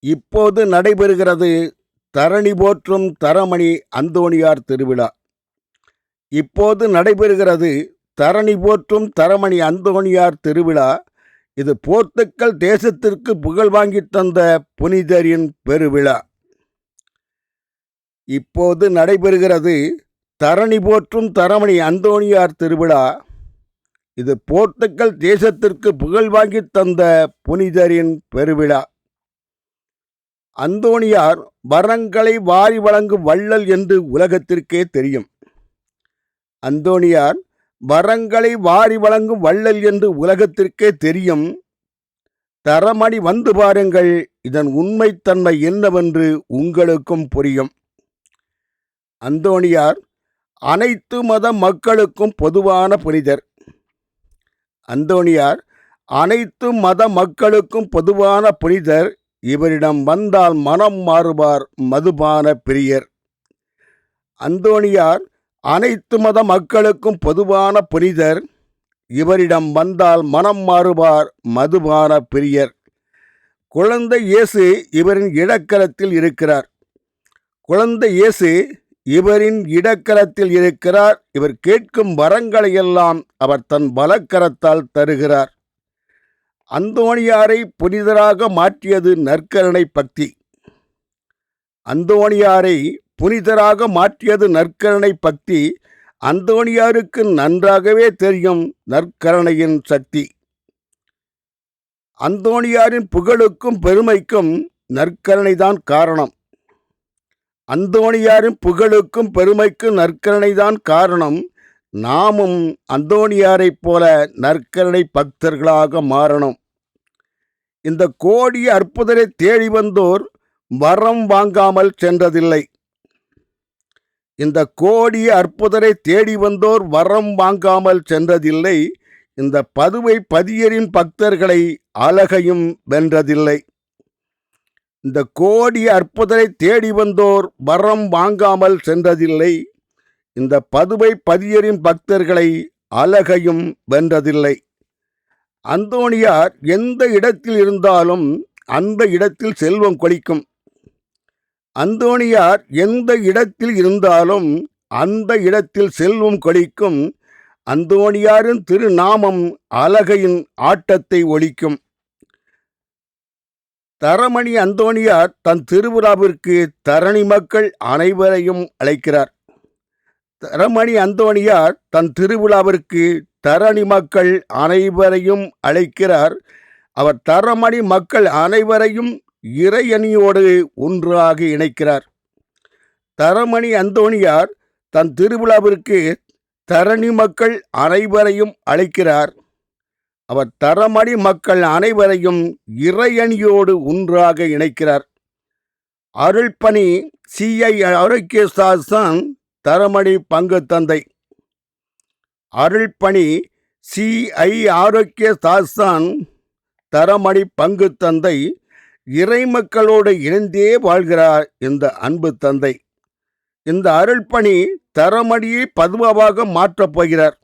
இப்போது நடைபெறுகிறது தரணி போற்றும் தரமணி அந்தோணியார் திருவிழா. இப்போது நடைபெறுகிறது தரணி போற்றும் தரமணி அந்தோணியார் திருவிழா. இது போர்த்துக்கல் தேசத்திற்கு புகழ் வாங்கி தந்த புனிதரின் பெருவிழா. இப்போது நடைபெறுகிறது தரணி போற்றும் தரமணி அந்தோணியார் திருவிழா. இது போர்த்துக்கல் தேசத்திற்கு புகழ் வாங்கித் தந்த புனிதரின் பெருவிழா. அந்தோணியார் வரங்களை வாரி வழங்கும் வள்ளல் என்று உலகத்திற்கே தெரியும். அந்தோணியார் வரங்களை வாரி வழங்கும் வள்ளல் என்று உலகத்திற்கே தெரியும். தரமணி வந்து பாருங்கள் இதன் உண்மைத்தன்மை என்னவென்று உங்களுக்கும் புரியும். அந்தோணியார் அனைத்து மத மக்களுக்கும் பொதுவான புனிதர். அந்தோணியார் அனைத்து மத மக்களுக்கும் பொதுவான புனிதர் இவரிடம் வந்தால் மனம் மாறுவார் மதுபான பிரியர். அந்தோணியார் அனைத்து மத மக்களுக்கும் பொதுவான புனிதர். இவரிடம் வந்தால் மனம் மாறுவார் மதுபான பிரியர். குழந்தை இயேசு இவரின் இடக்கரத்தில் இருக்கிறார். குழந்தை இயேசு இவரின் இடக்கரத்தில் இருக்கிறார். இவர் கேட்கும் வரங்களையெல்லாம் அவர் தன் பலக்கரத்தால் தருகிறார். அந்தோணியாரை புனிதராக மாற்றியது நற்கருணை பக்தி. அந்தோணியாரை புனிதராக மாற்றியது நற்கருணை பக்தி அந்தோணியாருக்கு நன்றாகவே தெரியும் நற்கருணையின் சக்தி. அந்தோணியாரின் புகழுக்கும் பெருமைக்கும் நற்கருணைதான் காரணம். அந்தோணியாரின் புகழுக்கும் பெருமைக்கும் நற்கருணைதான் காரணம். நாமும் அந்தோணியாரைப் போல நற்கருணை பக்தர்களாக மாறணும். இந்த கோடி அற்புதரை தேடி வந்தோர் வரம் வாங்காமல் சென்றதில்லை. இந்த கோடி அற்புதரை தேடி வந்தோர் வரம் வாங்காமல் சென்றதில்லை. இந்த பதுவை பதியரின் பக்தர்களை அழகையும் வென்றதில்லை. இந்த கோடி அற்புதரை தேடி வந்தோர் வரம் வாங்காமல் சென்றதில்லை. இந்த பதுவை பதியரின் பக்தர்களை அழகையும் வென்றதில்லை. அந்தோணியார் எந்த இடத்தில் இருந்தாலும் அந்த இடத்தில் செல்வம் கொளிக்கும். அந்தோணியார் எந்த இடத்தில் இருந்தாலும் அந்த இடத்தில் செல்வம் கொளிக்கும். அந்தோணியாரின் திருநாமம் அழகையின் ஆட்டத்தை ஒழிக்கும். தரமணி அந்தோணியார் தன் திருவிழாவிற்கு தரணி மக்கள் அனைவரையும் அழைக்கிறார். தரமணி அந்தோணியார் தன் திருவிழாவிற்கு தரணி மக்கள் அனைவரையும் அழைக்கிறார். அவர் தரமணி மக்கள் அனைவரையும் இறையணியோடு ஒன்றாக இணைக்கிறார். தரமணி அந்தோணியார் தன் திருவிழாவிற்கு தரணி மக்கள் அனைவரையும் அழைக்கிறார். அவர் தரமணி மக்கள் அனைவரையும் இறையணியோடு ஒன்றாக இணைக்கிறார். அருள்பணி சிஐ ஆரோக்கிய சாஸ்தான் தரமணி பங்கு தந்தை. அருள்பணி சிஐ ஆரோக்கிய சாஸ்தான் தரமணி பங்கு தந்தை. இறைமக்களோடு இணைந்தே வாழ்கிறார் இந்த அன்பு தந்தை. இந்த அருள்பணி தரமணியை பதுவாக மாற்றப் போகிறார்.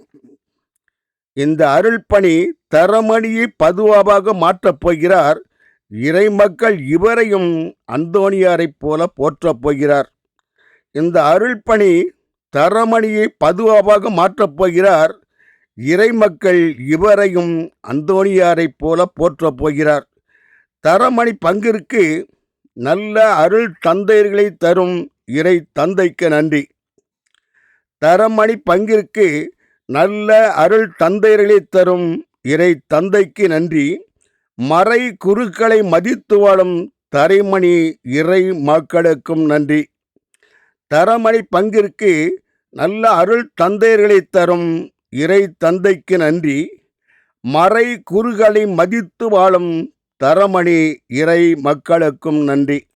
இந்த அருள்பணி தரமணியை பதுவாவாக மாற்றப் போகிறார். இறைமக்கள் இவரையும் அந்தோணியாரைப் போல போற்றப் போகிறார். இந்த அருள்பணி தரமணியை பதுவாக மாற்றப் போகிறார். இறை மக்கள் இவரையும் அந்தோணியாரைப் போல போற்றப் போகிறார். தரமணி பங்கிற்கு நல்ல அருள் தந்தையர்களை தரும் இறை தந்தைக்கு நன்றி. தரமணி பங்கிற்கு நல்ல அருள் தந்தையர்களை தரும் இறை தந்தைக்கு நன்றி. மறை குருக்களை மதித்து வாழும் தரைமணி இறை மக்களுக்கும் நன்றி. தரமணி பங்கிற்கு நல்ல அருள் தந்தையர்களை தரும் இறை தந்தைக்கு நன்றி. மறை குறுகளை மதித்து வாழும் தரமணி இறை மக்களுக்கும் நன்றி.